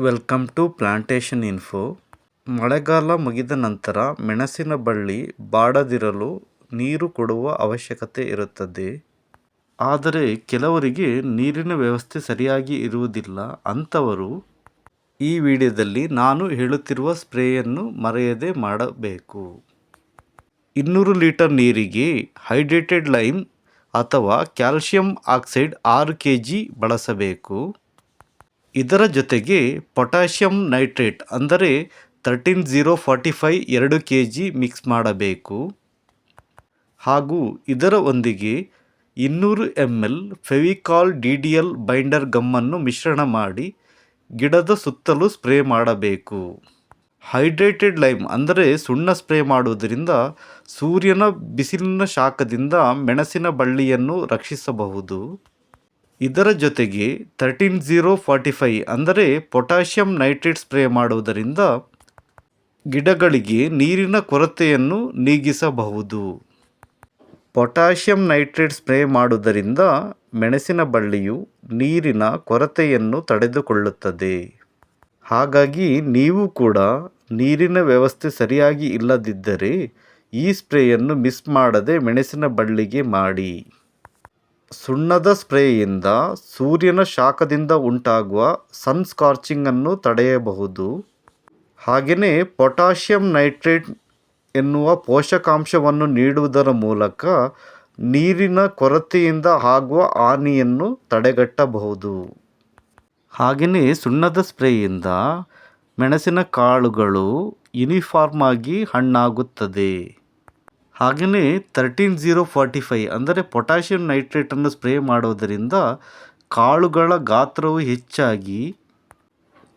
Welcome to plantation info. ಮಳೆಗಾಲ ಮುಗಿದ ನಂತರ ಮೆಣಸಿನ ಬಳ್ಳಿ ಬಾಡದಿರಲು ನೀರು ಕೊಡುವ ಅವಶ್ಯಕತೆ ಇರುತ್ತದೆ. ಆದರೆ ಕೆಲವರಿಗೆ ನೀರಿನ ವ್ಯವಸ್ಥೆ ಸರಿಯಾಗಿ ಇರುವುದಿಲ್ಲ ಅಂಥವರು ಈ ವಿಡಿಯೋದಲ್ಲಿ ನಾನು ಹೇಳುತ್ತಿರುವ ಸ್ಪ್ರೇಯನ್ನು ಮರೆಯದೆ ಮಾಡಬೇಕು. ಇನ್ನೂರು ಲೀಟರ್ ನೀರಿಗೆ ಹೈಡ್ರೇಟೆಡ್ ಲೈಮ್ ಅಥವಾ ಕ್ಯಾಲ್ಷಿಯಂ ಆಕ್ಸೈಡ್ ಆರು ಕೆ ಜಿ ಬಳಸಬೇಕು. ಇದರ ಜೊತೆಗೆ ಪೊಟ್ಯಾಷಿಯಂ ನೈಟ್ರೇಟ್ ಅಂದರೆ ತರ್ಟೀನ್ ಝೀರೋ ಫಾರ್ಟಿ ಫೈ ಎರಡು ಕೆ ಜಿ ಮಿಕ್ಸ್ ಮಾಡಬೇಕು. ಹಾಗೂ ಇದರ ಒಂದಿಗೆ ಇನ್ನೂರು M L Fevicol D D L binder ಗಮ್ಮನ್ನು ಮಿಶ್ರಣ ಮಾಡಿ ಗಿಡದ ಸುತ್ತಲೂ ಸ್ಪ್ರೇ ಮಾಡಬೇಕು. ಹೈಡ್ರೇಟೆಡ್ ಲೈಮ್ ಅಂದರೆ ಸುಣ್ಣ ಸ್ಪ್ರೇ ಮಾಡುವುದರಿಂದ ಸೂರ್ಯನ ಬಿಸಿಲಿನ ಶಾಖದಿಂದ ಮೆಣಸಿನ ಬಳ್ಳಿಯನ್ನು ರಕ್ಷಿಸಬಹುದು. ಇದರ ಜೊತೆಗೆ ತರ್ಟೀನ್ ಝೀರೋ ಫಾರ್ಟಿ ಫೈ ಅಂದರೆ ಪೊಟ್ಯಾಷಿಯಂ ನೈಟ್ರೇಟ್ ಸ್ಪ್ರೇ ಮಾಡುವುದರಿಂದ ಗಿಡಗಳಿಗೆ ನೀರಿನ ಕೊರತೆಯನ್ನು ನೀಗಿಸಬಹುದು. ಪೊಟ್ಯಾಷಿಯಂ ನೈಟ್ರೇಟ್ ಸ್ಪ್ರೇ ಮಾಡುವುದರಿಂದ ಮೆಣಸಿನ ಬಳ್ಳಿಯು ನೀರಿನ ಕೊರತೆಯನ್ನು ತಡೆದುಕೊಳ್ಳುತ್ತದೆ. ಹಾಗಾಗಿ ನೀವು ಕೂಡ ನೀರಿನ ವ್ಯವಸ್ಥೆ ಸರಿಯಾಗಿ ಇಲ್ಲದಿದ್ದರೆ ಈ ಸ್ಪ್ರೇಯನ್ನು ಮಿಸ್ ಮಾಡದೆ ಮೆಣಸಿನ ಬಳ್ಳಿಗೆ ಮಾಡಿ. ಸುಣ್ಣದ ಸ್ಪ್ರೇಯಿಂದ ಸೂರ್ಯನ ಶಾಖದಿಂದ ಉಂಟಾಗುವ ಸನ್ ಅನ್ನು ತಡೆಯಬಹುದು. ಹಾಗೆಯೇ ಪೊಟ್ಯಾಷಿಯಂ ನೈಟ್ರೇಟ್ ಎನ್ನುವ ಪೋಷಕಾಂಶವನ್ನು ನೀಡುವುದರ ಮೂಲಕ ನೀರಿನ ಕೊರತೆಯಿಂದ ಆಗುವ ಹಾನಿಯನ್ನು ತಡೆಗಟ್ಟಬಹುದು. ಹಾಗೆಯೇ ಸುಣ್ಣದ ಸ್ಪ್ರೇಯಿಂದ ಮೆಣಸಿನ ಕಾಳುಗಳು ಯೂನಿಫಾರ್ಮ್ ಆಗಿ ಹಣ್ಣಾಗುತ್ತದೆ. ಹಾಗೆಯೇ ತರ್ಟೀನ್ ಜೀರೋ ಫಾರ್ಟಿ ಫೈ ಅಂದರೆ ಪೊಟ್ಯಾಷಿಯಂ ನೈಟ್ರೇಟನ್ನು ಸ್ಪ್ರೇ ಮಾಡೋದರಿಂದ ಕಾಳುಗಳ ಗಾತ್ರವು ಹೆಚ್ಚಾಗಿ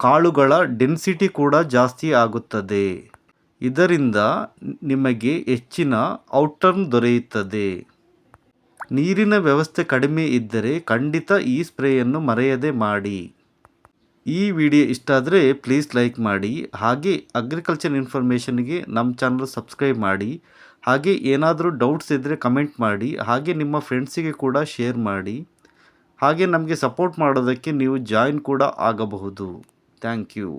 ಕಾಳುಗಳ ಡೆನ್ಸಿಟಿ ಕೂಡ ಜಾಸ್ತಿ ಆಗುತ್ತದೆ. ಇದರಿಂದ ನಿಮಗೆ ಹೆಚ್ಚಿನ ಔಟರ್ನ್ ದೊರೆಯುತ್ತದೆ. ನೀರಿನ ವ್ಯವಸ್ಥೆ ಕಡಿಮೆ ಇದ್ದರೆ ಖಂಡಿತ ಈ ಸ್ಪ್ರೇಯನ್ನು ಮರೆಯದೆ ಮಾಡಿ. ಈ ವಿಡಿಯೋ ಇಷ್ಟ ಆದರೆ ಪ್ಲೀಸ್ ಲೈಕ್ ಮಾಡಿ. ಹಾಗೆ ಅಗ್ರಿಕಲ್ಚರ್ ಇನ್ಫಾರ್ಮೇಷನ್ಗೆ ನಮ್ಮ ಚಾನಲ್ ಸಬ್ಸ್ಕ್ರೈಬ್ ಮಾಡಿ. ಹಾಗೆ ಏನಾದರೂ ಡೌಟ್ಸ್ ಇದ್ದರೆ ಕಮೆಂಟ್ ಮಾಡಿ, ಹಾಗೆ ನಿಮ್ಮ ಫ್ರೆಂಡ್ಸಿಗೆ ಕೂಡ ಶೇರ್ ಮಾಡಿ, ಹಾಗೆ ನಮಗೆ ಸಪೋರ್ಟ್ ಮಾಡೋದಕ್ಕೆ ನೀವು ಜಾಯಿನ್ ಕೂಡ ಆಗಬಹುದು. Thank you